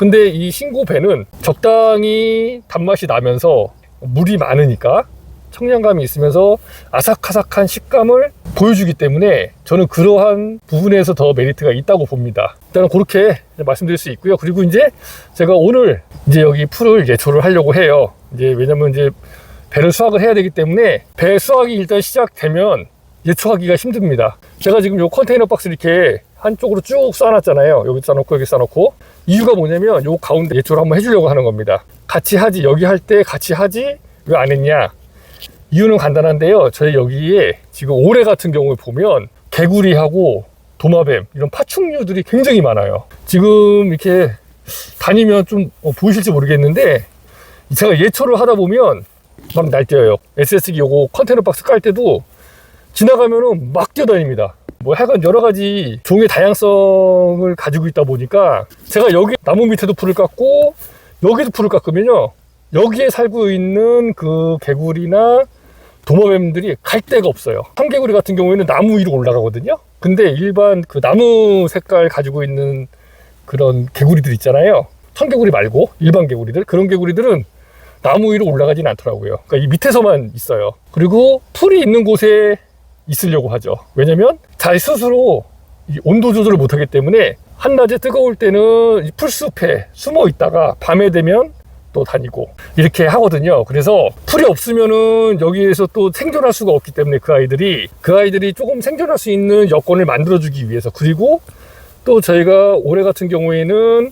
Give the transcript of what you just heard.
근데 이 신고 배는 적당히 단맛이 나면서 물이 많으니까 청량감이 있으면서 아삭아삭한 식감을 보여주기 때문에 저는 그러한 부분에서 더 메리트가 있다고 봅니다. 일단은 그렇게 말씀드릴 수 있고요. 그리고 이제 제가 오늘 이제 여기 풀을 예초를 하려고 해요. 이제 왜냐면 이제 배를 수확을 해야 되기 때문에 배 수확이 일단 시작되면 예초하기가 힘듭니다. 제가 지금 요 컨테이너 박스 이렇게 한쪽으로 쭉 쌓아놨잖아요. 여기 쌓아놓고 여기 쌓아놓고 이유가 뭐냐면 요 가운데 예초를 한번 해주려고 하는 겁니다. 같이 하지 여기 할 때 같이 하지 왜 안 했냐? 이유는 간단한데요. 저희 여기에 지금 올해 같은 경우에 보면 개구리하고 도마뱀 이런 파충류들이 굉장히 많아요. 지금 이렇게 다니면 좀 어, 보이실지 모르겠는데 제가 예초를 하다 보면 막 날뛰어요. SS기 요거 컨테이너 박스 깔 때도 지나가면은 막 뛰어다닙니다. 뭐 하여간 여러 가지 종의 다양성을 가지고 있다 보니까 제가 여기 나무 밑에도 풀을 깎고 여기도 풀을 깎으면요. 여기에 살고 있는 그 개구리나 도마뱀들이 갈 데가 없어요. 청개구리 같은 경우에는 나무 위로 올라가거든요. 근데 일반 그 나무 색깔 가지고 있는 그런 개구리들 있잖아요. 청개구리 말고 일반 개구리들 그런 개구리들은 나무 위로 올라가진 않더라고요. 그러니까 이 밑에서만 있어요. 그리고 풀이 있는 곳에 있으려고 하죠. 왜냐면 자기 스스로 이 온도 조절을 못하기 때문에 한낮에 뜨거울 때는 이 풀숲에 숨어 있다가 밤에 되면 또 다니고 이렇게 하거든요. 그래서 풀이 없으면은 여기에서 또 생존할 수가 없기 때문에 그 아이들이 그 아이들이 조금 생존할 수 있는 여건을 만들어 주기 위해서 그리고 또 저희가 올해 같은 경우에는